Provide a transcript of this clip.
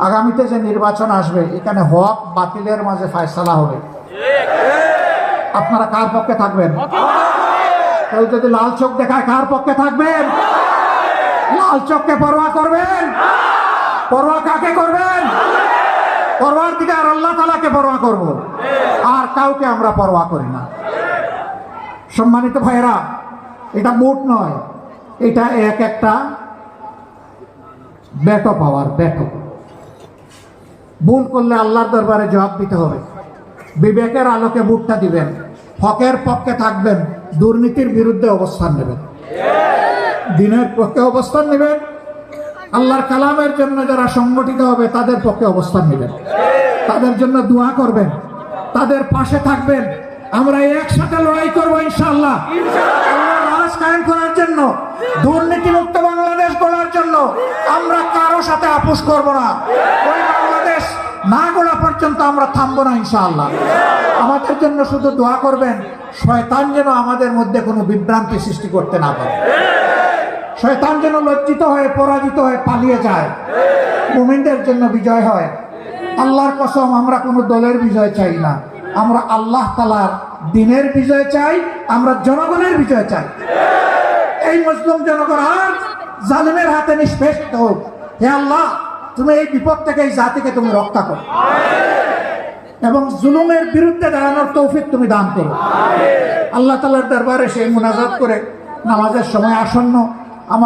আগামীতে যে নির্বাচন আসবে, এখানে হক বাতিলের মাঝে ফায়সালা হবে। আপনারা কার পক্ষে থাকবেন? কেউ যদি লাল চোখ দেখায় কার পক্ষে থাকবেন? লাল চোখকে পরোয়া করবেন? পরোয়া কাকে করবেন? পরোয়ার দিকে আর আল্লাহ তালাকে পরোয়া করব। আর কাউকে আমরা পরোয়া করি না। সম্মানিত ভাইয়েরা, এটা মুট নয়, এটা এক একটা বেটো পাওয়ার বেটো। ভুল করলে আল্লাহর দরবারে জবাব দিতে হবে। বিবেকের আলোকে বুটটা দিবেন, হকের পক্ষে থাকবেন, দুর্নীতির বিরুদ্ধে অবস্থান নেবেন। দিনের পক্ষে অবস্থান নেবেন, আল্লাহর কালামের জন্য যারা সংগঠিত হবে তাদের পক্ষে অবস্থান নেবেন। তাদের জন্য দোয়া করবেন, তাদের পাশে থাকবেন। আমরা একসাথে লড়াই করব ইনশাআল্লাহ। আল্লাহর রাজ কায়েম করার জন্য দুর্নীতি মুক্ত বাংলাদেশ গড়ার জন্য আমরা কারও সাথে আপোষ করব না। না গড়া পর্যন্ত আমরা থামবো না ইনশাআল্লাহ। আমাদের জন্য শুধু দোয়া করবেন, শয়তান যেন আমাদের মধ্যে কোনো বিভ্রান্তি সৃষ্টি করতে না পারে। শয়তান যেন লজ্জিত হয়ে, পরাজিত হয়ে পালিয়ে যায়। মুমিনদের জন্য বিজয় হয়। আল্লাহর কসম, আমরা কোনো দলের বিজয় চাই না। আমরা আল্লাহ তালার দিনের বিজয় চাই, আমরা জনগণের বিজয় চাই। এই মুসলিম জনগণ আর জালিমের হাতে নিষ্পেষ হোক। হে আল্লাহ তুমি এই বিপদ থেকে, এই জাতিকে তুমি রক্ষা করো। এবং জুলুমের বিরুদ্ধে দাঁড়ানোর তৌফিক তুমি দান করো। আল্লাহ তালার দরবারে সেই মোনাজাত করে নামাজের সময় আসন্ন